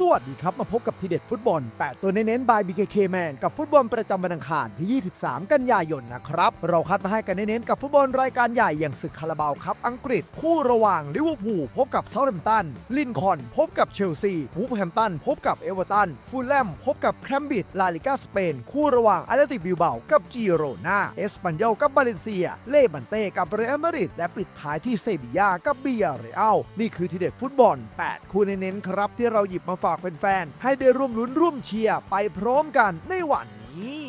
สวัสดีครับ มาพบกับทีเด็ดฟุตบอล 8 ตัวเน้นๆบาย BKK Man กับฟุตบอลประจำวันอังคารที่ 23 กันยายนนะครับ เราคัดมาให้กันเน้นๆ กับฟุตบอลรายการใหญ่อย่างศึกคาราบาวครับอังกฤษ คู่ระหว่างลิเวอร์พูลพบกับเซาท์แฮมป์ตัน ลินคอนพบกับเชลซีวูฟแฮมป์ตันพบกับเอเวอร์ตัน ฟูลแลมพบกับแคมบิดลาลิกาสเปน คู่ระหว่างอาร์เตติบิลเบากับจีโรนาเอสปันยอกับบาเลนเซีย เล่บันเต้กับเรอัลมาดริดและปิดท้ายที่เซบียากับเบียเรอัลนี่คือทีเด็ดฟุตบอล 8 คู่เน้นๆครับที่เราหยิบมาฝากแฟนๆให้ได้ร่วมลุ้นร่วมเชียร์ไปพร้อมกันในวันนี้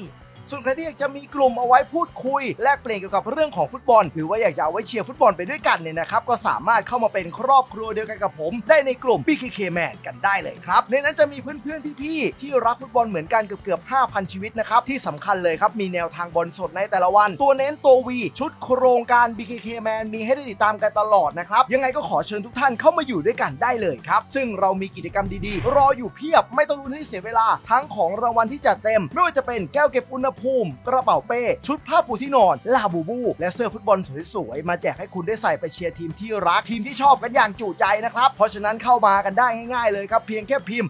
ส่วนใครที่อยากจะมีกลุ่มเอาไว้พูดคุย แลกเปลี่ยนเกี่ยวกับเรื่องของฟุตบอล หรือว่าอยากจะเอาไว้เชียร์ฟุตบอลไปด้วยกันเนี่ยนะครับก็สามารถเข้ามาเป็นครอบครัวเดียวกันกับผม ได้ในกลุ่ม BKK Man กันได้เลยครับในนั้นจะมีเพื่อนๆพี่ๆที่รักฟุตบอลเหมือนกันเกือบเกือบ5,000 ชีวิตนะครับที่สำคัญเลยครับมีแนวทางบอลสดในแต่ละวัน ตัวเน้นตัววีชุดโครงการ BKK Man มีให้ได้ติดตามกันตลอดนะครับยังไงก็ขอเชิญทุกท่านเข้ามาอยู่ด้วยกันได้เลยครับซึ่งเรามีกิจกรรมดีๆ รออยู่เพียบไม่ต้องลุ้นให้เสียเวลาทั้งของรางวัลที่จัดเต็ม ไม่ว่าจะเป็นแก้วเก็บอุณหภูมิ กระเป๋าเป้ ชุดผ้าปูที่นอน ลาบูบู และเสื้อฟุตบอลสวยๆ มาแจกให้คุณได้ใส่ไปเชียร์ทีมที่รักทีมที่ชอบกันอย่างจุใจนะครับ เพราะฉะนั้นเข้ามากันได้ง่ายๆเลยครับ เพียงแค่พิมพ์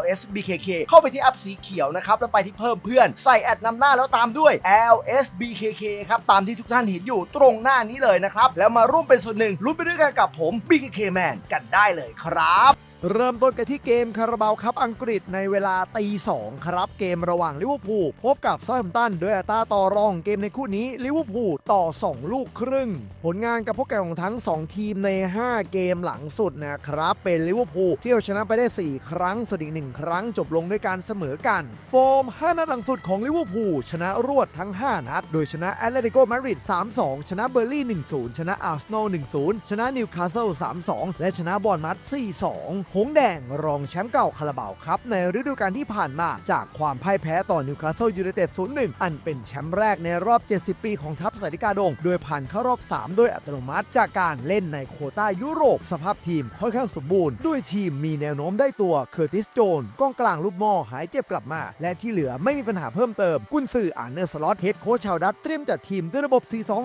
@lsbkk เข้าไปที่แอปสีเขียวนะครับ แล้วไปที่เพิ่มเพื่อนใส่แอดนำหน้าแล้วตามด้วย lsbkk ครับตามที่ทุกท่านเห็นอยู่ตรงหน้านี้เลยนะครับแล้วมาร่วมเป็นส่วนหนึ่งลุ้นไปด้วยกันกับผม BKK Man กันได้เลยครับ เริ่มต้นกันที่เกมคาราบาวครับอังกฤษในเวลาตีสองครับ เกมระหว่างลิเวอร์พูลพบกับซาท์แฮมตันด้วยอัตราต่อรองเกมในคู่นี้ลิเวอร์พูลต่อ 2 ลูกครึ่ง ผลงานกับพวกแกของทั้ง 2 ทีมใน 5 เกมหลังสุดนะครับ เป็นลิเวอร์พูลที่เอาชนะไปได้ 4 ครั้งส่วนอีกหนึ่งครั้งจบลงด้วยการเสมอกัน โฟม 5 นัดหลังสุดของลิเวอร์พูลชนะรวดทั้ง 5 นัด โดยชนะแอตเลติโกมาดริด3-2 ชนะเบอร์ลี่1-0 ชนะอาร์เซนอล1-0 ชนะนิวคาสเซิล3-2 และชนะบอร์นมัด4-2หงแดงรองแชมป์เก่าคาราบาวครับ ในฤดูกาลที่ผ่านมาจากความพ่ายแพ้ต่อนิวคาสเซิลยูไนเต็ด0-1 อันเป็นแชมป์แรกในรอบ 70 ปีของทัพสาริกาดง โดยผ่านเข้ารอบ 3 โดยอัตโนมัติจากการเล่นในโคต้ายุโรป สภาพทีมค่อนข้างสมบูรณ์ด้วยทีมมีแนวโน้มได้ตัวเคอร์ติสโจนกองกลางลูกม่อหายเจ็บกลับมา และที่เหลือไม่มีปัญหาเพิ่มเติม กุนซืออาร์เนอร์สล็อตเฮดโค้ชชาวดัตเตรียมจัดทีมด้วยระบบ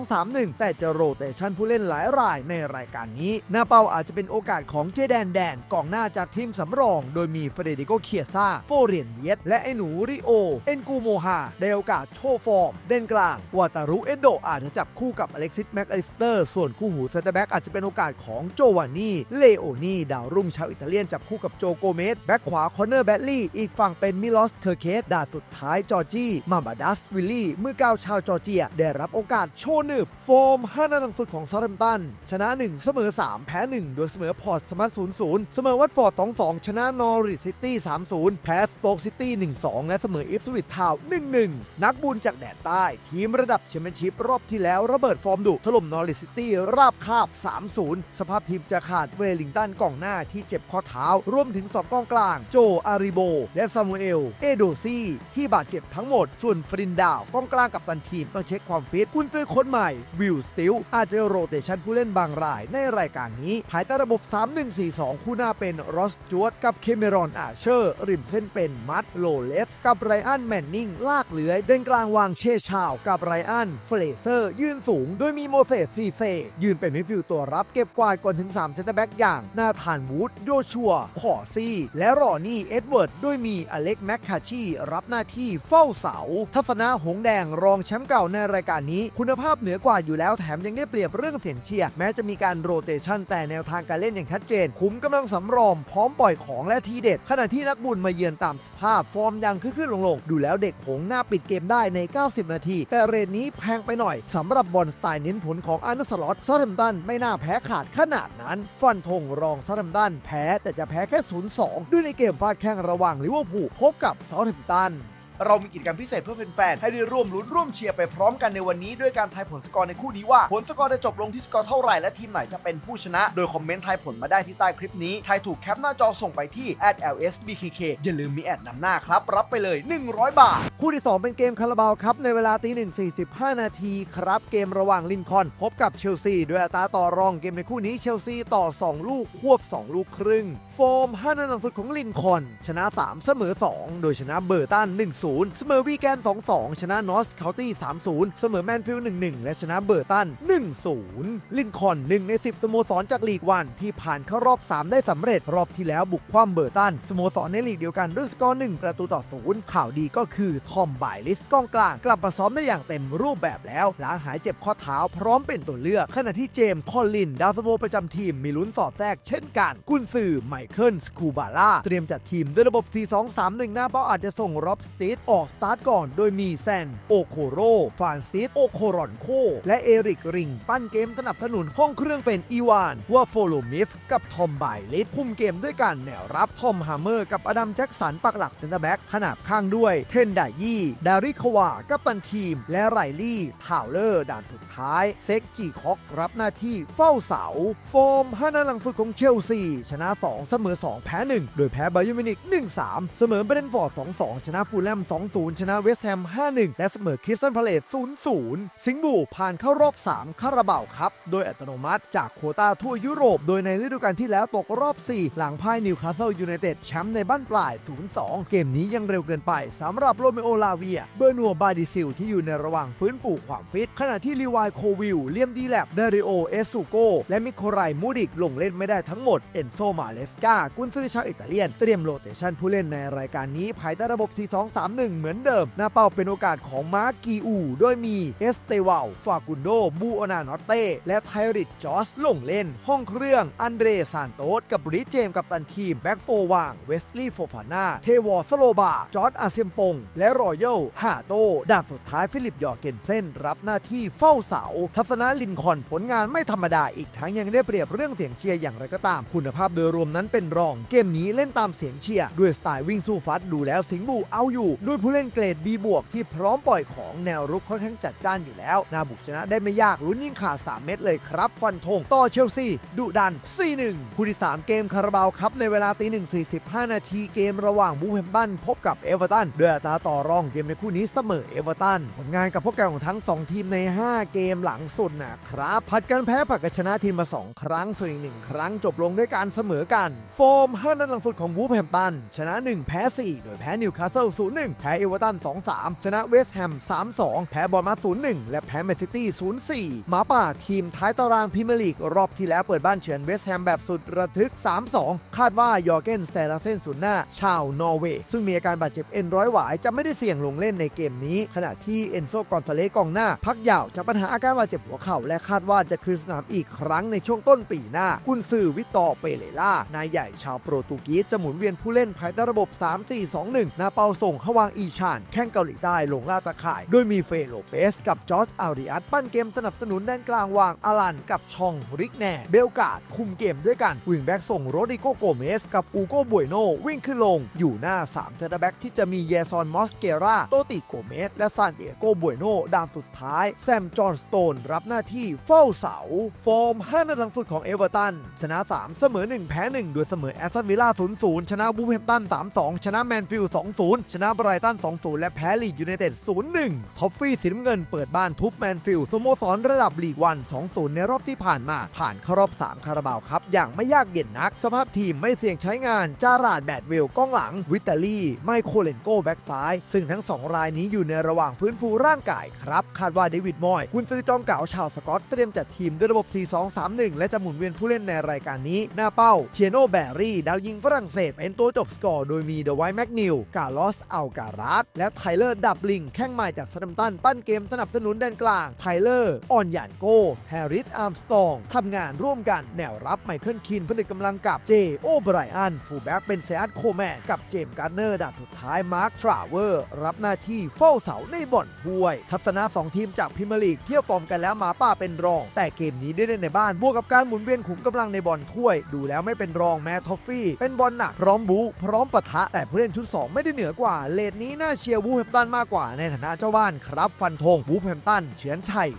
4-2-3-1 แต่จะโรเตชันผู้เล่นหลายรายในรายการนี้หน้าเป้าอาจจะเป็นโอกาสของเจแดนแดนกองหน้าจากทีมสำรอง โดยมีเฟเดริโกเคียซาโฟเรียนเวียตและไอหนูริโอ เอ็นกูโมฮาได้โอกาสโชว์ฟอร์ม เด่นกลางวาตารุเอโดอาจจะจับคู่กับอเล็กซิสแม็กอลิสเตอร์ ส่วนคู่หูเซนเตอร์แบ็กอาจจะเป็นโอกาสของโจวานนี่เลโอนี่ดาวรุ่งชาวอิตาเลียนจับคู่กับโจโกเมสแบ็กขวาคอนเนอร์แบดลี่อีกฝั่งเป็นมิลอสเคอร์เคสดาสุดท้ายจอร์จี้มาบาดัสวิลลี่มือก้าวชาวจอร์เจีย ได้รับโอกาสโชว์หนึบโฟม5นัดหลังสุดของซาร์แฮมตันชนะ 1 เสมอ 3 แพ้ 1 โดยเสมอพอร์ตสมาร์ท0-0เสมอวัตฟอร์ด 2-2 ชนะนอริทซิตี้ 3-0 แพ้สโป๊กซิตี้ 1-2 และเสมออิฟสวิตทาวน์ 1-1 นักบุญจากแดนใต้ ทีมระดับแชมเปี้ยนชิพรอบที่แล้วระเบิดฟอร์มดุถล่มนอริทซิตี้ราบคาบ 3-0 สภาพทีมจะขาดเวลลิงตันกองหน้าที่เจ็บข้อเท้า รวมถึงสองกองกลาง โจอาริโบ และซามูเอล เอโดซี่ ที่บาดเจ็บทั้งหมด ส่วนฟรินดาวกองกลางกับตันทีมต้องเช็คความฟิตกุนซื้อคนใหม่วิลสติลอาจจะโรเตชันผู้เล่นบางรายในรายการนี้ภายใต้ระบบ 3-1-4-2 คู่หน้าเป็นรอสจวดกับเคเมรอนอาเชอร์ ริมเส้นเป็นมัดโลเลส กับไรอันแมนนิงลากเหลือยเดินกลางวางเชชาว กับไรอันเฟเลเซอร์ ยืนสูง โดยมีโมเสสซีเซ ยืนเป็นมิดฟิลด์ตัวรับเก็บกวาดก่อนถึง3เซนเตอร์แบ็กอย่างนาธานวูดโยชัวขอซี่ และรอนี่เอ็ดเวิร์ดโดยมีอเล็กแมคคาชีรับหน้าที่เฝ้าเสา ทัศนะหงแดงรองแชมป์เก่าในรายการนี้ คุณภาพเหนือกว่าอยู่แล้วแถมยังได้เปรียบเรื่องเสียงเชียร์แม้จะมีการโรเตชันแต่แนวทางการเล่นอย่างชัดเจน คุ้มกำลังสำรองพร้อมปล่อยของและทีเด็ด ขณะที่นักบุญมาเยือนตามสภาพฟอร์มยังขึ้นๆลงๆดูแล้วเด็กหงหน้าปิดเกมได้ใน 90 นาที แต่เรทนี้แพงไปหน่อยสำหรับบอลสไตล์เน้นผลของอาร์เนสล็อตซอทแฮมตันไม่น่าแพ้ขาดขนาดนั้น ฟันธงรองซอทแฮมตันแพ้แต่จะแพ้แค่ 0-2 ด้วยในเกมฟาดแข่งระหว่างลิเวอร์พูลพบกับซอทแฮมตัน เรามีกิจกรรมพิเศษเพื่อแฟนๆให้ได้ร่วมลุ้นร่วมเชียร์ไปพร้อมกันในวันนี้ด้วยการทายผลสกอร์ในคู่นี้ว่าผลสกอร์จะจบลงที่สกอร์เท่าไหร่และทีมไหนจะเป็นผู้ชนะ โดยคอมเมนต์ทายผลมาได้ที่ใต้คลิปนี้ทายถูกแคปหน้าจอส่งไปที่ @lsbkk อย่าลืมมีแอดนำหน้าครับรับไปเลย 100 บาท คู่ที่ 2 เป็นเกมคาราบาวครับในเวลาตีหนึ่ง45 นาทีครับเกมระหว่างลินคอนพบกับเชลซีด้วยอัตราต่อรองเกมในคู่นี้เชลซีต่อ 2 ลูกควบ 2 ลูกครึ่ง โฟม5นัดหลังสุดของลินคอนชนะ 3 เสมอ 2 โดยชนะเบอร์ตัน0 เสมอวีแกน 2-2 ชนะนอสเคาน์ตี้3-0 เสมอแมนฟิลด์1-1 และชนะเบอร์ตัน 1-0 ลินคอน 1 ใน 10 สโมสรจากลีกวันที่ผ่านเข้ารอบ 3 ได้สำเร็จรอบที่แล้วบุกคว่ำเบอร์ตัน สโมสรในลีกเดียวกันด้วยสกอร์ 1 ประตูต่อ 0 ข่าวดีก็คือทอมไบลิสกองกลาง กลับมาซ้อมได้อย่างเต็มรูปแบบแล้วหลังหายเจ็บข้อเท้าพร้อมเป็นตัวเลือก ขณะที่เจมส์คอลลิน ดาวสโมประจำทีมมีลุ้นสอดแทรกเช่นกัน กุนซือไมเคิลสคูบาร่าเตรียมจัดทีมด้วยระบบ 4-2-3-1 หน้าเป้าอาจจะส่งร็อบสตีดออกสตาร์ทก่อน โดยมีแซน โอโคโรฟานซิส โอโครอนโค และเอริกริง ปั้นเกมสนับสนุนห้องเครื่องเป็นอีวานว่าโฟโลมิฟกับทอมไบลิสคุมเกมด้วยกันแนวรับทอมฮาร์เมอร์กับอดัมแจ็กสันปักหลักเซนเตอร์แบ็กขนาบข้างด้วย เทนดายี่ดาริควากัปตันทีม และไรลี่ทาวเลอร์ ด่านสุดท้าย เซ็กจีคอกรับหน้าที่เฝ้าเสา ฟอร์มห้านัดหลังสุดของเชลซี ชนะ 2 เสมอ 2 แพ้ 1 โดยแพ้ไบาเยอร์มิวนิก1-3 เสมอเบรนท์ฟอร์ด2-2 ชนะฟูลแลม2-0 ชนะเวสต์แฮม 5-1 และเสมอคริสตันพาเลต0-0 สิงห์บูผ่านเข้ารอบ 3 คาราบาวครับ โดยอัตโนมัติจากโควต้าทั่วยุโรป โดยในฤดูกาลที่แล้วตกรอบ 4 หลังพ่ายนิวคาสเซิลยูไนเต็ดแชมป์ในบ้านปลาย 0-2 เกมนี้ยังเร็วเกินไปสำหรับโรเมโอลาเวีย เบอร์นัวบาดิซิลที่อยู่ในระหว่างฟื้นฟูความฟิต ขณะที่ลีวายโควิลเลียมดีแลบเดริโอเอสูโกและมิโคไรมูดิกลงเล่นไม่ได้ทั้งหมดเอนโซมาเลสกากุนซือชาวอิตาเลียนเตรียมโรเตชันผู้เล่นในรายการนี้ภายใต้ระบบ 4-2 1 เหมือนเดิม หน้าเป้าเป็นโอกาสของมาร์กีอูโดยมีเอสเตวาลฟากุนโดบูอนานอตเต้และไทริดจอสลงเล่น ห้องเครื่องอันเดรซานโตสกับบริเจมส์กับตันทีม แบ็กโฟวาง เวสลีย์โฟฟาน่า เทวอสโลบา จอร์ดอาเซียมปง และรอยัลฮาโตด่าบสุดท้ายฟิลิปยอร์เกนเซนรับหน้าที่เฝ้าเสา ทัศนะลินคอนผลงานไม่ธรรมดาอีกทั้งยังได้เปรียบเรื่องเสียงเชียร์อย่างไรก็ตาม คุณภาพโดยรวมนั้นเป็นรอง เกมนี้เล่นตามเสียงเชียร์ด้วยสไตล์วิ่งสู้ฟัดดูแล้วสิงห์บูเอาอยู่ด้วยผู้เล่นเกรด B บวกที่พร้อมปล่อยของแนวรุกค่อนข้างจัดจ้านอยู่แล้ว นาบุกชนะได้ไม่ยากลุ้นยิ่งขาด 3 เม็ดเลยครับ ฟันธงต่อเชลซีดุดัน 4-1 คู่ที่ 3 เกมคาราบาวครับในเวลาตีหนึ่ง45 นาทีเกมระหว่างบูเฮมบันพบกับเอเวอร์ตันด้วยอัตราต่อรองเกมในคู่นี้เสมอเอเวอร์ตันผลงานกับพวกแกของทั้ง 2 ทีมใน 5 เกมหลังสุดนะครับผัดกันแพ้ผัดกันชนะทีมมา 2 ครั้งส่วนอีกหนึ่งครั้งจบลงด้วยการเสมอกัน โฟม5นัดหลังสุดของบูเฮมตันชนะ 1 แพ้ 4 โดยแพ้นิวคาสเซิล0-1แพ้เอเวอร์ตัน 2-3 ชนะเวสต์แฮม 3-2 แพ้บอลมา0-1 และแพ้แมนซิตี้ 0-4 หมาป่าทีมท้ายตารางพรีเมียร์ลีก รอบที่แล้วเปิดบ้านเฉือนเวสต์แฮมแบบสุดระทึก 3-2 คาดว่ายอร์เกนสเตลาเซนศูนย์หน้า ชาวนอร์เวย์ ซึ่งมีอาการบาดเจ็บเอ็นร้อยหวายจะไม่ได้เสี่ยงลงเล่นในเกมนี้ ขณะที่เอนโซกอนซาเลสกองหน้า พักยาวจากปัญหาอาการบาดเจ็บหัวเข่าและคาดว่าจะคืนสนามอีกครั้งในช่วงต้นปีหน้า กุนซือวิตตอเปเลล่านายใหญ่ชาวโปรตุเกสจะหมุนเวียนผู้เล่นภายใต้ระบบ 3-4-2-1 หนาเปาส่งเข้าวางอีชาน แข้งเกาหลีใต้ลงล่าตะข่าย โดยมีเฟโลเปสกับจอร์จอาริอัสปั้นเกมสนับสนุนแดนกลางวางอาลันกับชองริกแน่เบลกาดคุมเกมด้วยกัน วิงแบ็กส่งโรดิโกโกเมสกับอูโกบุยโนวิ่งขึ้นลง อยู่หน้า3เทอร์แบ็กที่จะมีเยซอนมอสเกราโตติโกเมสและซานเดียโกบุยโนด้านสุดท้ายแซมจอห์นสโตนรับหน้าที่เฝ้าเสา ฟอร์ม5นัดหลังสุดของเอเวอร์ตันชนะ 3 เสมอ 1 แพ้ 1 โดยเสมอแอสตันวิลล่า0-0 ชนะบูฟแฮมตัน3-2 ชนะแมนฟิลด์2-0 ชนะบรตัน 2-0 และแพ้ลีดยูไนเต็ด 0-1 ท็อฟฟี่สีน้ำเงินเปิดบ้านทุบแมนฟิลด์สโมสรระดับลีกวัน 2-0 ในรอบที่ผ่านมา ผ่านเข้ารอบ 3 คาราบาวครับ อย่างไม่ยากเย็นนัก สภาพทีมไม่เสี่ยงใช้งาน จาราดแบดเวลก้องหลัง วิตาลีไมโครเลนโกแบ็กซ้าย ซึ่งทั้ง 2 รายนี้อยู่ในระหว่างฟื้นฟูร่างกายครับ คาดว่าเดวิดมอยกุนซือจอมเก่าชาวสกอตเตรียมจัดทีมด้วยระบบ 4-2-3-1 และจะหมุนเวียนผู้เล่นในรายการนี้หน้าเป้าเชียโนแบรี่ดาวยิงฝรั่งเศสเป็นตัวจบสกอร์โดยมีเดวายแมกนิลกาลอสอัลการัสและไทเลอร์ดับลิงแข้งใหม่จากสแตมตันปั้นเกมสนับสนุนแดนกลาง ไทเลอร์ออนยานโกแฮร์ริสอาร์มสตองทำงานร่วมกันแนวรับไมเคิลคินผนึกกำลังกับเจโอไบรอันฟูแบ็กเป็นเซอัตโคแมนกับเจมส์การ์เนอร์ดานสุดท้ายมาร์คทราเวอร์รับหน้าที่เฝ้าเสาในบ่อนถ้วย ทัศนะ 2 ทีมจากพรีเมียร์ลีกเที่ยบฟอร์มกันแล้วมาป่าเป็นรอง แต่เกมนี้ได้เล่นในบ้านบวกกับการหมุนเวียนขุมกำลังในบอลถ้วย ดูแล้วไม่เป็นรองแม้ทอฟฟี่ เป็นบอลหนักพร้อมบูพร้อมปะทะแต่ผู้เล่นชุด 2 ไม่ได้เหนือกว่าเลดนี้น่าเชียร์วูแฮมตันมากกว่าในฐานะเจ้าบ้านครับฟันธงวูแฮมตันเฉือนชัย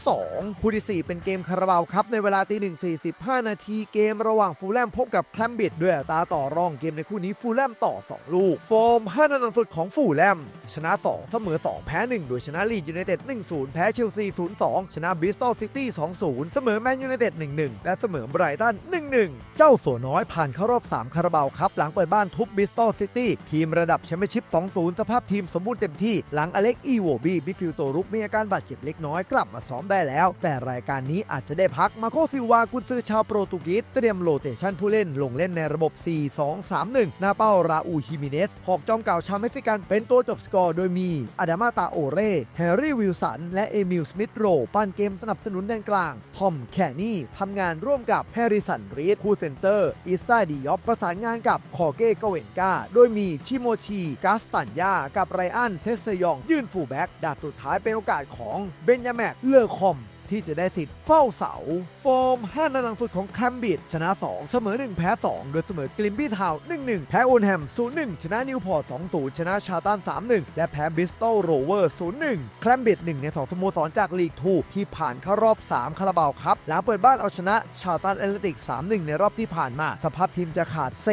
3-2 คู่ที่ 4 เป็นเกมคาราบาวครับในเวลาตีหนึ่ง45นาทีเกมระหว่างฟูลแลมพบกับแคลมบิดด้วยตาต่อรองเกมในคู่นี้ฟูลแลมต่อ 2 ลูกฟอร์ม5นัดหลังสุดของฟูลแลมชนะ 2 เสมอ 2 แพ้ 1 โดยชนะลีดยูไนเต็ด1-0 แพ้เชลซี0-2 ชนะบริสตอลซิตี้2-0 เสมอแมนยูไนเต็ด1-1 และเสมอไบรตัน1-1 เจ้าสัวน้อยผ่านเข้ารอบ 3 คาราบาวครับหลังเปิดบ้านทุบบิสตอลซิตี้ทีมระดับแชมเปี้ยนชิพ2-0สภาพทีมสมบูรณ์เต็มที่หลังอเล็กอีโวบีมิดฟิลด์ตัวรุกมีอาการบาดเจ็บเล็กน้อยกลับมาซ้อมได้แล้ว แต่รายการนี้อาจจะได้พักมาโคซิลวากุนซือชาวโปรตุเกสเตรียมโรเตชันผู้เล่นลงเล่นในระบบ 4-2-3-1 หน้าเป้าราอูฮิมิเนสหอกจอมเก่าชาวเม็กซิกันเป็นตัวจบสกอร์โดยมีอาดามาตาโอเร่แฮร์รี่วิลสันและเอมิลสมิธโรปั้นเกมสนับสนุนแดนกลางทอมแคนนี่ทำงานร่วมกับแฮร์ริสันรีดคู่เซนเตอร์อิสตาดิยอปประสานงานกับคอเก้กเวนกาโดยมีชิโมชีกาสตันยากับไรอันเทสซยอง ยื่นฟูแบ็กดาดสุดท้ายเป็นโอกาสของเบนยาแมกเลอคอม ที่จะได้สิทธิ์เฝ้าเสา ฟอร์ม 5นัดหลังสุดของแคมบิดชนะ 2 เสมอ 1 แพ้ 2 โดยเสมอกลิมบี้ทาวน์1-1 แพ้โอนแฮม 0-1 ชนะนิวพอร์ต 2-0 ชนะชาตัน 3-1 และแพ้บริสตอลโรเวอร์ 0-1 แคมบิด1ใน 2 สโมสรจากลีก2ที่ผ่านเข้ารอบ 3 คาราบาวครับ หลังเปิดบ้านเอาชนะชาตันแอตเลติก 3-1 ในรอบที่ผ่านมา สภาพทีมจะขาดเซ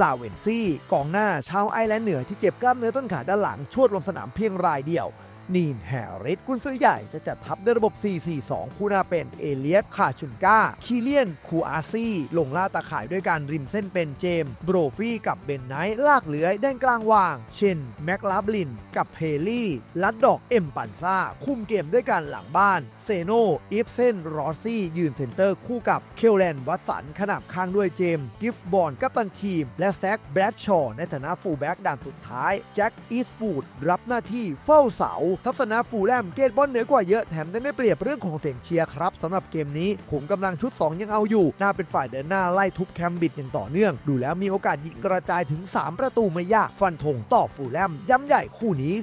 ลาเวนซี่ กองหน้าชาวไอร์แลนด์เหนือที่เจ็บกล้ามเนื้อต้นขาด้านหลังชวดลงสนามเพียงรายเดียว นีนแฮริสกุนซื้อใหญ่จะจัดทัพด้วยระบบ 4-4-2ผู้หน้าเป็นเอเลียสคาชุนกาคีเลียน คูอาซี่ ลงล่าตาข่ายด้วยการริมเส้นเป็นเจมส์โบรฟี่กับเบนไนท์ลากเหลือยด้านกลางวาง เช่นแม็กลาบลิน กับเพลี่ลัดดอกเอ็มปันซ่า คุมเกมด้วยกันหลังบ้าน เซโนอีฟเซนรอซี่ยืนเซนเตอร์คู่กับเคลแลนวัตสันขนาบข้างด้วยเจมส์กิฟบอลกัปตันทีม และแซคแบรดชอว์ในฐานะฟูลแบ็กด่านสุดท้ายแจ็คอีสต์วูดรับหน้าที่เฝ้าเสาทัศนะฟูลแลมเกตบอลเหนือกว่าเยอะแถมยังได้เปรียบเรื่องของเสียงเชียร์ครับสำหรับเกมนี้ผมกำลังชุด 2 ยังเอาอยู่ น่าเป็นฝ่ายเดินหน้าไล่ทุบแคมบิดอย่างต่อเนื่อง ดูแล้วมีโอกาสยิงกระจายถึง 3 ประตูไม่ยาก ฟันธงต่อฟูลแลมย้ำใหญ่คู่นี้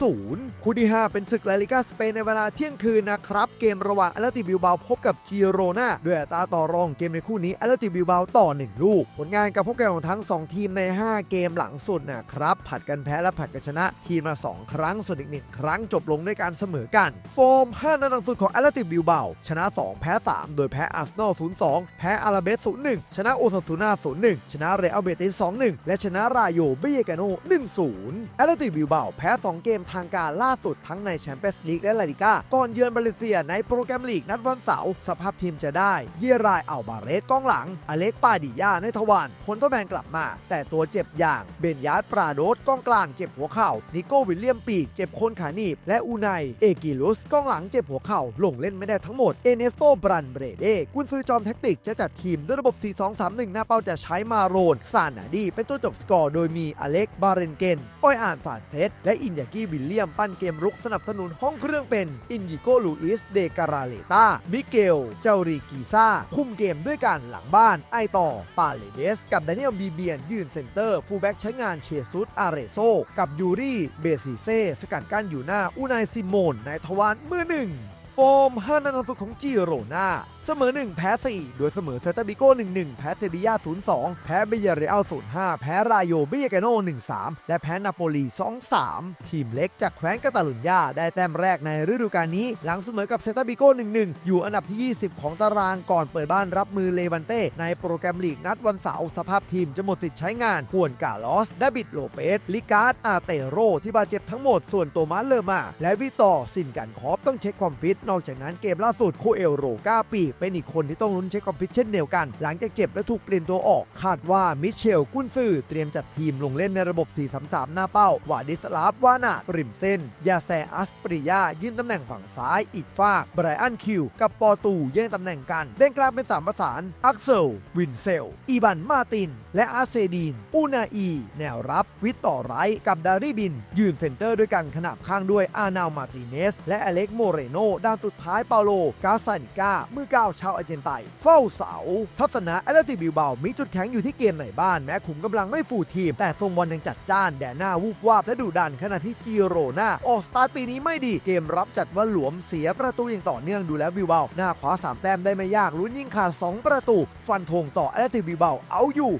3-0 คู่ที่ 5 เป็นศึกลาลิกาสเปนในเวลาเที่ยงคืนนะครับ เกมระหว่างอ t ลติบิลบาพบกับจิโรนาด้วยอัตราต่อรองเกมในคู่นี้อ t ลติบิลบาต่อ 1 ลูก ผลงานกับพวกแกของทั้ง 2 ทีมใน 5 เกมหลังสุดนะครับผัดกันแพ้และผัดกันชนะทีมมา 2 ครั้งส่วนอีกหนึ่งครั้งรั้งจบลงด้วยการเสมอกันฟอร์ม5นัดหลังสุดของแอตเลติกบิลเบาชนะ 2 แพ้ 3 โดยแพ้อาร์เซนอล 0-2 แพ้อาราเบส 0-1 ชนะโอซาซูนา0-1 ชนะเรอัลเบติส 2-1 และชนะรายโยเบเยกาโน 1-0 แอตเลติกบิลเบาแพ้ 2 เกมทางการล่าสุดทั้งในแชมเปี้ยนส์ลีกและลาลิก้าก่อนเยือนบาเลเซียในโปรแกรมลีกนัดวันเสาร์สภาพทีมจะได้ เยรายอัลบาเรสกองหลัง อเล็กปาดิยาในทวารผลทดแบนกลับมา แต่ตัวเจ็บอย่างเบนยาร์ดปราโดสกองกลางเจ็บหัวเข่านิโก้วิลเลียมปีกเจ็บโคนขานีบและอูไนเอกิลุสกองหลังเจ็บหัวเข่าลงเล่นไม่ได้ทั้งหมดเอเนสโตบรันเบรเดกุนซือจอมแท็กติกจะจัดทีมด้วยระบบ 4-2-3-1 หน้าเป้าจะใช้มาโรนซานาดี เป็นตัวจบสกอร์โดยมีอเล็กบาเรนเกนอ้อยอ่านฝานเซตและอินยากิวิลเลียมปั้นเกมรุกสนับสนุนห้องเครื่องเป็นอินยิโกลูอิสเดการาเลตามิเกลเจาริกีซาคุมเกมด้วยกันหลังบ้านไอต่อปาเลเดส กับดานิเอลบีเบียนยืนเซนเตอร์ฟูลแบ็กใช้งานเชซุสอาเรโซกับยูรีเบซิเซสกัดกั้นอยู่หน้าอูนายซิโมนในทวารมือหนึ่ง ฟอร์ม5นัดสุดของจิโรนาเสมอ 1 แพ้ 4 โดยเสมอเซตาบิโก้1-1 แพ้เซบียา0-2 แพ้เบเยเรอัล0-5 แพ้รายโยเบเยกโน1-3 และแพ้นาโปลี 2-3 ทีมเล็กจากแคว้นกาตาลุญญาได้แต้มแรกในฤดูกาลนี้ หลังเสมอกับเซตาบิโก้1-1 อยู่อันดับที่ 20 ของตารางก่อนเปิดบ้านรับมือเลวันเต้ ในโปรแกรมลีกนัดวันเสาร์สภาพทีมจะหมดสิทธิ์ใช้งานควรกาลอสดาบิดโลเปสลิการ์ดอาเตโรที่บาดเจ็บทั้งหมดส่วนโตมัสเลอร์มา และวิตอร์ซินกันคอฟต้องเช็คความฟิตนอกจากนั้นเกมล่าสุดโคเอลโรกาปีเป็นอีกคนที่ต้องลุ้นเช็คความฟิตเช่นเดียวกัน หลังจากเจ็บและถูกเปลี่ยนตัวออก คาดว่ามิเชลกุนซือเตรียมจัดทีมลงเล่นในระบบ 4-3-3 หน้าเป้าวาดิสลาฟวานาริมเส้น ยาแซอัสปริยา ยืนตำแหน่งฝั่งซ้ายอีกฝากไบรอันคิว กับปอตูแย่งตำแหน่งกันเด้งกลางเป็นสามประสานอักเซล วินเซล อีบันมาติน และอาเซดีน อูนาอี แนวรับวิตต่อไรท์กับดาริบิน ยืนเซนเตอร์ด้วยกันขนาบข้างด้วยอานาลมาติเนส และอเล็กโมเรโนด้านสุดท้ายเปาโล กาซานิก้า มือก้าวชาวอาร์เจนไตน์เฝ้าเสา ทัศนะแอตเลติบิลเบา มีจุดแข็งอยู่ที่เกมในบ้าน แม้ขุมกำลังไม่ฟูทีม แต่ทรงบอลยังจัดจ้าน แดนหน้าวูบวาบและดุดัน ขณะที่จิโรนาออกสตาร์ทปีนี้ไม่ดี เกมรับจัดว่าหลวมเสียประตูอย่างต่อเนื่องดูแล้วบิลเบา หน้าขวาสามแต้มได้ไม่ยากลุ้นยิงขาดสองประตู ฟันธงต่อแอตเลติบิลเบาเอาอยู่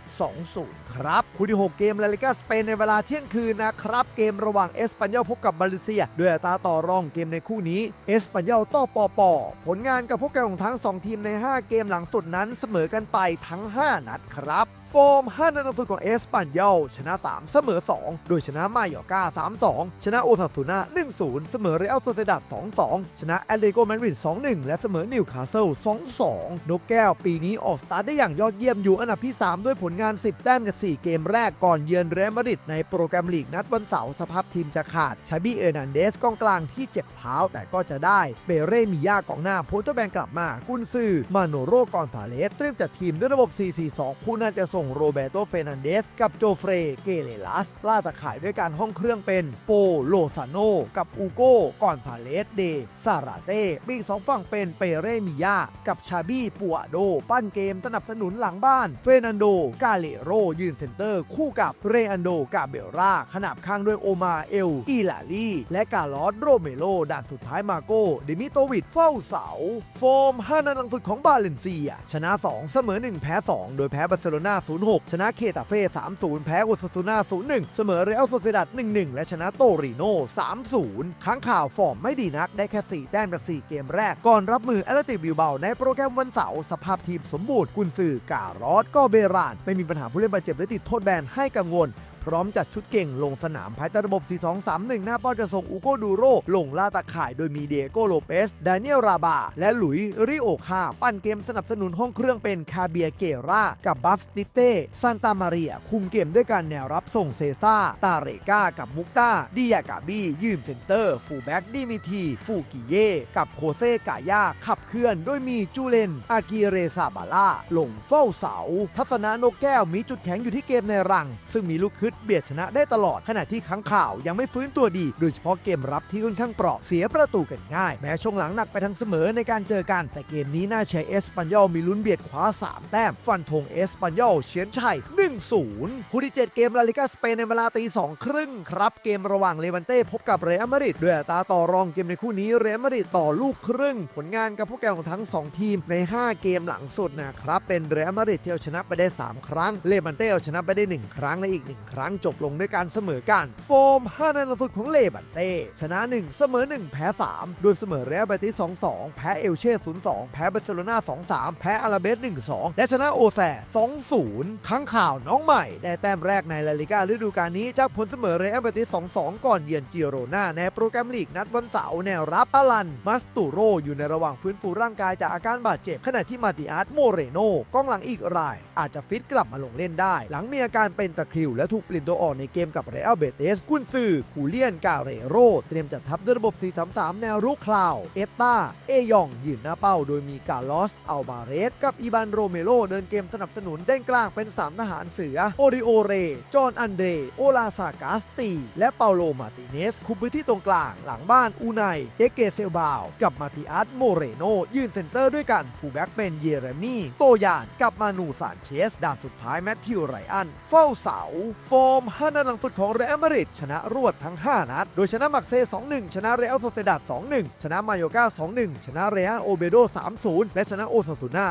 2-0ครับคู่ที่ 6 เกมลาลิกาสเปนในเวลาเที่ยงคืนนะครับ เกมระหว่างเอสปันยอลพบกับบาเลเซีย ด้วยอัตราต่อรองเกมในคู่นี้เอสปันยอลต่อปอปอผลงานกับพวกแกของทั้ง 2 ทีมใน 5 เกมหลังสุดนั้นเสมอกันไปทั้ง 5 นัดครับ ฟอร์ม 5 นัดล่าสุดของเอสปันยอลชนะ 3 เสมอ 2 โดยชนะมายอร์กา3-2 ชนะโอซาซูนา1-0 เสมอเรอัลโซเซดัด2-2 ชนะแอตเลติโกมาดริด2-1 และเสมอนิวคาสเซิล2-2 นกแก้วปีนี้ออกสตาร์ทได้อย่างยอดเยี่ยมอยู่อันดับที่ 3 ด้วยผลงาน 10 แต้มกับ 4 เกมแรกก่อนเยือนเรอัลมาดริดในโปรแกรมลีกนัดวันเสาร์สภาพทีมจะขาดชาบี้เอร์นันเดสกองกลางที่เจ็บเท้าแต่ก็จะได้เบเร่มิยากองหน้าโพสต์แบงกลับมากุนซือมาโนโรกอนซาเลสเตรียมจัดทีมด้วยระบบ 4-4-2ผู้น่าจะส่งโรเบโตเฟรนันเดส กับโจเฟรเกเลลัส ล่าตะข่ายด้วยการห้องเครื่องเป็นโปโลซาโนกับอูโกก่อนซาเลสเดซาราเต้ปีกสองฝั่งเป็นเปเรมิยากับชาบี้ปัวโด ปั้นเกมสนับสนุนหลังบ้าน เฟรนันโด กาเลโร ยืนเซนเตอร์ คู่กับเรอันโด กาเบลราขนาบข้างด้วยโอมาเอล อีลาลีและกาลอสโรเมโลด่านสุดท้ายมาโกเดมิโตวิดเฝ้าเสา โฟม 5นัดหลังสุดของบาเลนเซีย ชนะ 2 เสมอ 1 แพ้ 2 โดยแพ้บาร์เซโลนา0-6 ชนะเคตาเฟ่3-0 แพ้โอซาซูนา0-1 เสมอเรอัลโซเซดัด1-1 และชนะโตริโน3-0 ค้างข่าวฟอร์มไม่ดีนักได้แค่ 4 แต้มจาก 4 เกมแรก ก่อนรับมือแอตเลติกบิลเบาในโปรแกรมวันเสาร์สภาพทีมสมบูรณ์กุนซือการอสก็เบราน ไม่มีปัญหาผู้เล่นบาดเจ็บและติดโทษแบนให้กังวล พร้อมจัดชุดเก่งลงสนามภายใต้ระบบ 4-2-3-1 หน้าเป้าจะส่งอูโกดูโรลงล่าตาข่ายโดยมีเดโกโลเปสดานิเอลราบา และหลุยส์ริโอคาปั้นเกมสนับสนุนห้องเครื่องเป็นคาเบียเกรากับบัฟสติเต้ซานตามาเรีย คุมเกมด้วยการแนวรับส่งเซซ่า ตาเรกากับมุกตาดิยากาบี้ยืนเซนเตอร์ ฟูแบ็กดิมิทีฟูกิเย่กับโคเซกายาขับเคลื่อนโดยมีจูเลน อากิเรซาบาล่าลงเฝ้าเสา ทัศนานกแก้วมีจุดแข็งอยู่ที่เกมในรัง ซึ่งมีลูกคึดเบียดชนะได้ตลอดขณะที่ค้างข่าวยังไม่ฟื้นตัวดี โดยเฉพาะเกมรับที่ค่อนข้างเปราะเสียประตูกันง่าย แม้ช่วงหลังหนักไปทางเสมอในการเจอกัน แต่เกมนี้น่าใช้เอสปันยอลมีลุ้นเบียดขวา3 แต้ม ฟันธงเอสปันยอลเฉียนชัย 1-0คู่ที่ 7 เกมลาลิกาสเปนในเวลาตี2ครึ่งครับเกมระหว่างเลวันเต้พบกับเรอัลมาดริดด้วยอัตราต่อรองเกมในคู่นี้เรอัลมาดริดต่อลูกครึ่ง ผลงานกับพวกแกของทั้ง 2 ทีมใน 5 เกมหลังสุดนะครับเป็นเรอัลมาดริดที่เอาชนะไปได้ 3 ครั้งเลวันเต้เอาชนะไปได้ 1 ครั้งและอีก 1 ครั้งจบลงด้วยการเสมอกัน โฟม5นัดล่าสุดของเลบันเต้ชนะ 1 เสมอ 1 แพ้ 3 โดยเสมอเรอัลเบติส2-2 แพ้เอลเช่ 0-2 แพ้บาร์เซโลนา2-3 แพ้อาราเบส 1-2 และชนะโอแซ2-0ค้งข่าวน้องใหม่ ได้แต้มแรกในลาลิกาฤดูกาลนี้จากผลเสมอเรอัลเบติส2-2 ก่อนเยือนจิโรนาในโปรแกรมลีกนัดวันเสาร์แนวรับอาลันมัสตูโรอยู่ในระหว่างฟื้นฟูร่างกายจากอาการบาดเจ็บขณะที่มาติอาร์ตโมเรโนกองหลังอีกราย อาจจะฟิตกลับมาลงเล่นได้ หลังมีอาการเป็นตะคริวและถูกเปลี่ยนตัวออกในเกมกับเรอัลเบเตส กุนซือคูเลียนกาเรโร เตรียมจัดทัพด้วยระบบ 4-3-3 แนวรุกคลาว เอตตา เอยอง ยืนหน้าเป้า โดยมีกาลอส อัลบาเรส กับอีบานโรเมโร เดินเกมสนับสนุนเด้งกลางเป็น 3 ทหารเสือ โอริโอเร จอห์นอันเดรโอลาซากาสตี และเปาโล มาติเนส คุมพื้นที่ตรงกลาง หลังบ้าน อูไนเอเกเซลบาว กับมาติอาร์ตโมเรโน ยืนเซนเตอร์ด้วยกันฟูแบ็กเป็นเยเรมี โตยาน กับมานูซานเชส ด่านสุดท้ายแมทธิวไรอัน เฝ้าเสาฟอร์ม 5 นัดหลังสุดของเรอัลมาดริดชนะรวดทั้ง 5 นัด โดยชนะมักเซ่ 2-1 ชนะเรอัลโซเซดัด2-1 ชนะมาโยกา2-1 ชนะเรอัลโอเบโด 3-0 และชนะโอซาซูนา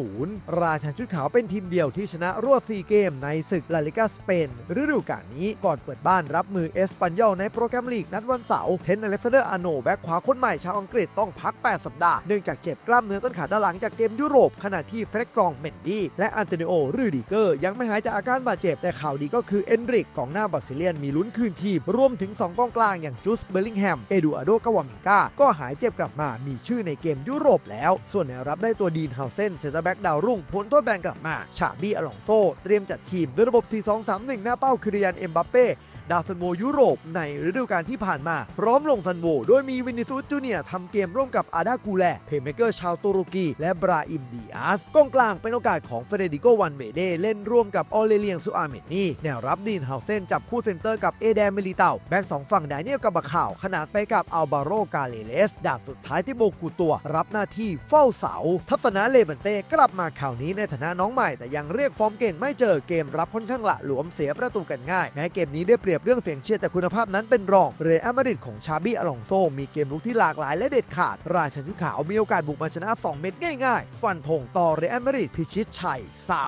1-0 ราชันชุดขาวเป็นทีมเดียวที่ชนะรวด 4 เกมในศึกลาลิกาสเปนฤดูกาลนี้ก่อนเปิดบ้านรับมือเอสปันยอลในโปรแกรมลีกนัดวันเสาร์เทนอเล็กซานเดอร์อาโนแบ็คขวาคนใหม่ชาวอังกฤษต้องพัก 8 สัปดาห์เนื่องจากเจ็บกล้ามเนื้อต้นขาด้านหลังจากเกมยุโรปขณะที่เฟรกกรองเมนดี้และอันโตนิโอรูดิเกอร์ยังไม่หายจากอาการบาดเจ็บแต่ข่าวดีก็คือเอนริกกองหน้าบราซิเลียนมีลุ้นคืนทีม รวมถึง 2กองกลางอย่างจูสเบลลิงแฮม เอดูอาโดกาวามิก้า ก็หายเจ็บกลับมามีชื่อในเกมยุโรปแล้ว ส่วนแนวรับได้ตัวดีนเฮาเซนเซนเตอร์แบ็กดาวรุ่งพ้นตัวแบนกลับมา ชาบี้อลองโซ เตรียมจัดทีมด้วยระบบ 4-2-3-1 หน้าเป้าคิริยันเอ็มบัปเป้ ดาวซันโวยุโรปในฤดูกาลที่ผ่านมา พร้อมลงซันโวโดยมีวินิซูสจูเนียทำเกมร่วมกับอาดากูแล เพย์เมเกอร์ชาวตุรกี และบราอิมดีอาสกองกลางเป็นโอกาสของเฟเดริโกวันเบเดเล่นร่วมกับออเลเลียงซูอาเมนีแนวรับดีนเฮาเซนจับคู่เซนเตอร์กับเอเดนเมลิเตาแบ็กสองฝั่งไดเนียลกับบะข่าวขนาดไปกับอัลบาโรกาเลเลสดาบสุดท้ายที่โบกูตัว รับหน้าที่เฝ้าเสา ทัศนะเลบันเต้กลับมาข่าวนี้ในฐานะน้องใหม่แต่ยังเรียกฟอร์มเก่งไม่เจอเกมรับค่อนข้างละหลวมเสียประตูกันง่ายแม้เกมนี้ได้เปรียบยบเรื่องเสียงเชียร์แต่คุณภาพนั้นเป็นรองเรอัลมาดริดของชาบี้อลองโซมีเกมลุกที่หลากหลายและเด็ดขาด ราชันชุดขาวมีโอกาสบุกมาชนะ 2 เม็ดง่ายๆ ฟันธงต่อเรอัลมาดริดพิชิตชัย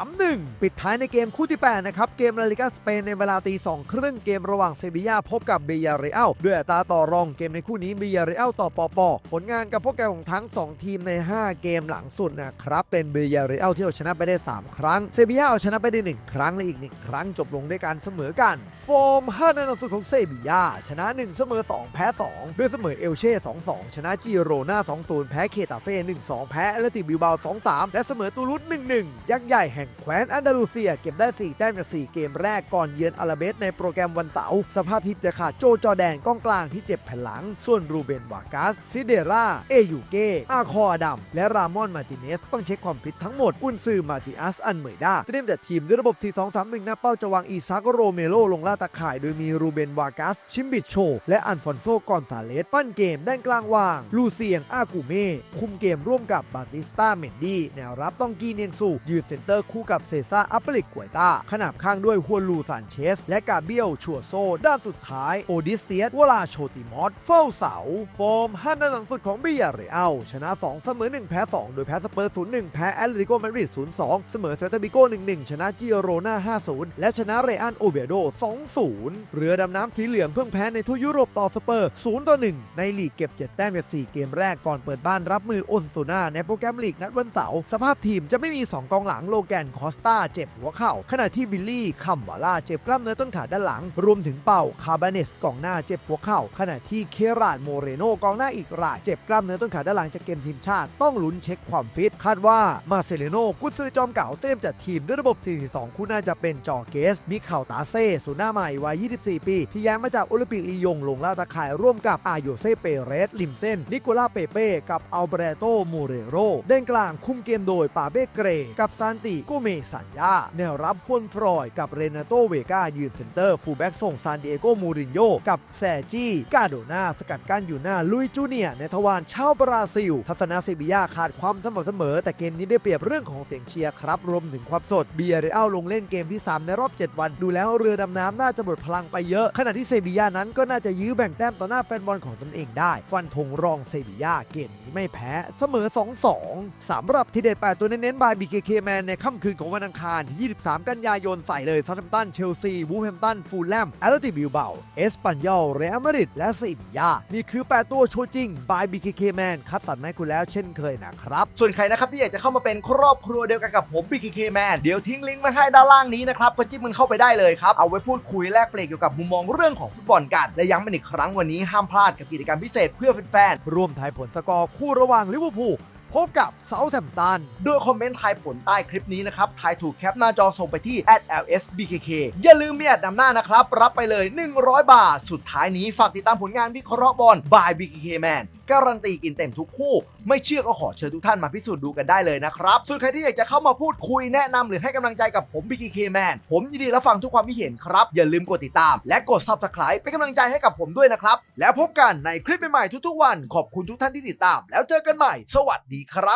3-1 ปิดท้ายในเกมคู่ที่ 8 นะครับ เกมลาลิกาสเปนในเวลาตี2ครึ่งเกมระหว่างเซบียาพบกับเบียเรอัลด้วยอัตราต่อรองเกมในคู่นี้เบียเรอัลต่อปอปอผลงานกับพวกแกของทั้ง 2 ทีมใน 5 เกมหลังสุดนะครับเป็นเบียเรอัลที่เอาชนะไปได้ 3 ครั้งเซบียาเอาชนะไปได้ 1 ครั้งและอีก 1 ครั้งจบลงด้วยการเสมอกัน โฟม5นัดหลังสุดของเซบียาชนะ 1 เสมอ 2 แพ้ 2 ด้วยเสมอเอลเช่ 2-2 ชนะจิโรนา2-0 แพ้เคตาเฟ่ 1-2 แพ้แอตเลติบิลบา2-3 และเสมอตูรุส1-1 ยักษ์ใหญ่แห่งแคว้นอันดาลูเซีย เก็บได้ 4 แต้มจาก 4 เกมแรกก่อนเยือนอาราเบสในโปรแกรมวันเสาร์สภาพทีมจะขาดโจจอแดนกองกลางที่เจ็บแผ่นหลัง ส่วนรูเบนวากัสซิเดราเอยูเกอาคออดัมและรามอนมาติเนสต้องเช็คความฟิตทั้งหมดกุนซือมาติอัสอันเหมยดาเตรียมจัดทีมด้วยระบบ 4-2-3-1 หน้าเป้าจะวางอีซากโรเมโลลงล่าตาข่ายโดยมีรูเบนวากัส ชิมบิดโช และอันฟอนโซกอนซาเลสปั้นเกมด้านกลางวาง ลูเซียงอากูเม่คุมเกมร่วมกับบาติสตาเมนดี้แนวรับต้องกีเนียงซูยืนเซนเตอร์คู่กับเซซ่าอัปเปลิกกวยตาขนาบข้างด้วยฮวนลูซานเชส และกาเบียลชัวโซ ด้านสุดท้าย โอดิสเตียสวลาโชติมอสเฝ้าเสาโฟมห้านัดหลังสุดของบียาเรอัลชนะ 2 เสมอ 1 แพ้ 2 โดยแพ้สเปอร์ 0-1 แพ้แอตเลติโกมาดริด 0-2 เสมอเซลตาบิโก 1-1 ชนะจิโรนา5-0 และชนะเรอันโอเบโด 2-0เรือดำน้ำสีเหลืองเพิ่งแพ้ในทั่วยุโรปต่อสเปอร์0-1ในลีกเก็บ 7 แต้มจาก 4 เกมแรกก่อนเปิดบ้านรับมือโอซาซูนาในโปรแกรมลีกนัดวันเสาร์สภาพทีมจะไม่มี 2 กองหลังโลแกนคอสตาเจ็บหัวเข่า ขณะที่บิลลี่คัมวาล่าเจ็บกล้ามเนื้อต้นขาด้านหลัง รวมถึงเป่าคาบาเนสกองหน้าเจ็บหัวเข่า ขณะที่เคราดโมเรโนกองหน้าอีกรายเจ็บกล้ามเนื้อต้นขาด้านหลังจากเกมทีมชาติต้องลุ้นเช็คความฟิตคาดว่ามาเซเลโนกุซือจอมเก่าเตรียมจัดทีมด้วยระบบ 4-2 คู่น่าจะเป็นจอเกสมิข่าตาเซ่ศูนย์หน้าใหม่วัย24 ปี ที่ย้ายมาจากโอลิมปิกลียงลงล่าตาข่ายร่วมกับอาโยเซเปเรส ลิมเซนนิโคลาเปเป้กับอัลเบรโตโมเรโรเด้นกลางคุมเกมโดยปาเบ้เกร กับซานติโกเมสัญญาแนวรับฮวนฟรอยกับเรนาโตเวกายืนเซนเตอร์ ฟูลแบ็กส่งซานดิเอโกมูรินโญกับแซจี้ กาโดนาสกัดกั้นอยู่หน้าลุยจูเนียในทวารชาวบราซิล ทัศนาเซบียาขาดความสม่ำเสมอ แต่เกมนี้ได้เปรียบเรื่องของเสียงเชียร์ครับ รวมถึงความสดเบียร์เรอัลลงเล่นเกมที่ 3 ในรอบ 7 วันดูแล้วเรือดำน้ำน่าจะหมดพลังไปเยอะ ขณะที่เซบียานั้นก็น่าจะยื้อแบ่งแต้มต่อหน้าแฟนบอลของตนเองได้ ฟันธงรองเซบียาเกมนี้ไม่แพ้เสมอ 2-2สำหรับทีเด็ด 8 ตัวเน้นๆบาย BKK Man ในค่ำคืนของวันอังคารที่ 23 กันยายนใส่เลยซัตแฮมตันเชลซีวูแฮมตันฟูลแลมแอตเลติบิลเบาเอสปันยอลเรอัลมาดริดและเซบียานี่คือ 8 ตัวโชว์จริงบาย BKK Man คัดสรรมาให้คุณแล้วเช่นเคยนะครับส่วนใครนะครับที่อยากจะเข้ามาเป็นครอบครัวเดียวกันกับผม BKK Man เดี๋ยวทิ้งลิงก์มาให้ด้านล่างนี้นะครับก็จิ้มมันเข้าไปได้เลยครับเอาไว้พูดคุยแลกเปลี่ยนเกี่ยวกับมุมมองเรื่องของฟุตบอลกัน และย้ำเป็นอีกครั้งวันนี้ห้ามพลาดกับกิจกรรมพิเศษเพื่อแฟนๆร่วมทายผลสกอร์คู่ระหว่างลิเวอร์พูลพบกับเซาท์แฮมป์ตัน โดยคอมเมนต์ทายผลใต้คลิปนี้นะครับ ทายถูกแคปหน้าจอส่งไปที่ @lsbkk อย่าลืมเมียดนำหน้านะครับ รับไปเลย 100 บาท สุดท้ายนี้ฝากติดตามผลงานวิเคราะห์บอล by BKK Man การันตีกินเต็มทุกคู่ ไม่เชื่อก็ขอเชิญทุกท่านมาพิสูจน์ดูกันได้เลยนะครับส่วนใครที่อยากจะเข้ามาพูดคุยแนะนำหรือให้กำลังใจกับผมบิ๊กเคแมนผมยินดีรับฟังทุกความคิดเห็นครับ อย่าลืมกดติดตาม และกด Subscribe เป็นกำลังใจให้กับผมด้วยนะครับ แล้วพบกันในคลิปใหม่ๆทุกๆวัน ขอบคุณทุกท่านที่ติดตาม แล้วเจอกันใหม่ สวัสดีครับ